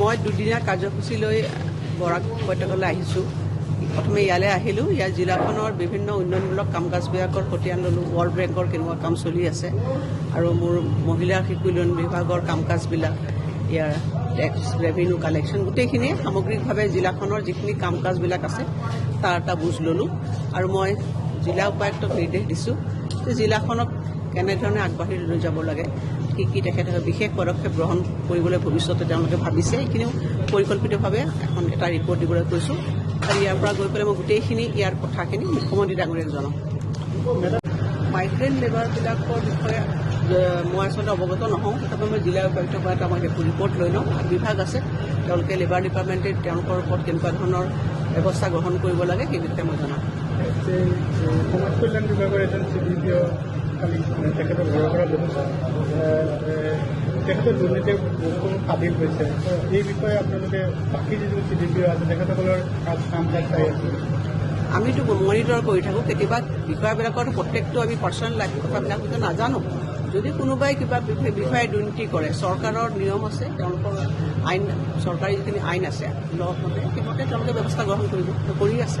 মই দুদিনীয়া কাৰ্যসূচী লৈ বৰাক উপত্যকালৈ আহিছোঁ। প্ৰথমে ইয়ালৈ আহিলোঁ। ইয়াৰ জিলাখনৰ বিভিন্ন উন্নয়নমূলক কাম কাজবিলাকৰ খতিয়ান ল'লোঁ। ৱৰ্ল্ড বেংকৰ কেনেকুৱা কাম চলি আছে আৰু মোৰ মহিলা শিশু উন্নয়ন বিভাগৰ কাম কাজবিলাক ইয়াৰ টেক্স ৰেভিনিউ কালেকশ্যন গোটেইখিনিয়ে সামগ্ৰিকভাৱে জিলাখনৰ যিখিনি কাম কাজবিলাক আছে তাৰ এটা বুজ ল'লোঁ। আৰু মই জিলা উপায়ুক্তক নিৰ্দেশ দিছোঁ যে জিলাখনক কেনেধৰণে আগবাঢ়ি লৈ যাব লাগে। কি কি তেখেতে বিশেষ পদক্ষেপ গ্ৰহণ কৰিবলৈ ভৱিষ্যতে তেওঁলোকে ভাবিছে এইখিনিও পৰিকল্পিতভাৱে এখন এটা ৰিপৰ্ট দিবলৈ কৈছোঁ। আৰু ইয়াৰ পৰা গৈ পেলাই মই গোটেইখিনি ইয়াৰ কথাখিনি মুখ্যমন্ত্ৰী ডাঙৰীয়াক জনাম। মাইগ্ৰেণ্ট লেবাৰবিলাকৰ বিষয়ে মই আচলতে অৱগত নহওঁ। তথাপি মই জিলা উপায়ুক্তৰ পৰা এটা মই ৰিপৰ্ট লৈ লওঁ। বিভাগ আছে। তেওঁলোকে লেবাৰ ডিপাৰ্টমেণ্টে তেওঁলোকৰ ওপৰত কেনেকুৱা ধৰণৰ ব্যৱস্থা গ্ৰহণ কৰিব লাগে সেই বিষয়ে মই জনাম। যে সমাজ কল্যাণ বিভাগৰ কালি তেখেতৰ ঘৰৰ পৰা বহুত তেখেতৰ দুৰ্নীতিৰ বহুতো আবিৰ হৈছে এই বিষয়ে আপোনালোকে বাকী চি ডি পি আছে তেখেতসকলৰ কাম চাই আছে আমিতো মনিটৰ কৰি থাকোঁ কেতিয়াবা বিষয়াবিলাকৰ প্ৰত্যেকটো আমি পাৰ্চনেল লাইফ কথাবিলাক নাজানো। যদি কোনোবাই কিবা বিষয়- বিষয়ে দুৰ্নীতি কৰে চৰকাৰৰ নিয়ম আছে তেওঁলোকৰ আইন চৰকাৰী যিখিনি আইন আছে লগমতে সেইমতে তেওঁলোকে ব্যৱস্থা গ্ৰহণ কৰিব কৰি আছে।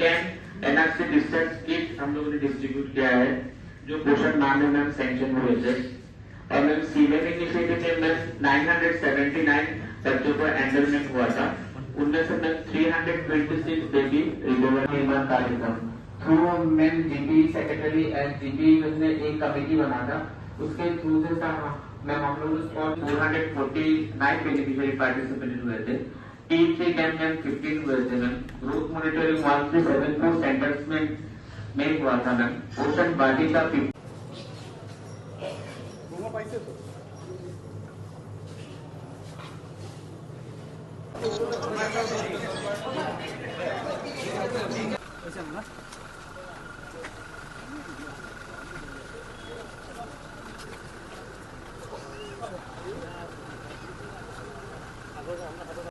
टेन एनआरसी डिस्टेंस किट हम लोगों ने डिस्ट्रीब्यूट किया है, जो पोषण माह में मैम सैंक्शन हुए थे और मैम सीएम इनिशिएटिव में मैम 979 बच्चों को एंडरमेंट हुआ था। उनमें से मैम 326 बेबी रिकवर निर्माण कार्यक्रम through ma'am GP secretary and GP ने एक कमेटी बना था उसके थ्रू से मैम हम लोग उसको 449 बेनिफिशियरी पार्टिसिपेट हुए थे। टीम से कैंप में 15 हुए थे मैम ग्रोथ मॉनिटरिंग वन से सेवन फोर सेंटर्स में में हुआ था मैम पोषण वाटिका 50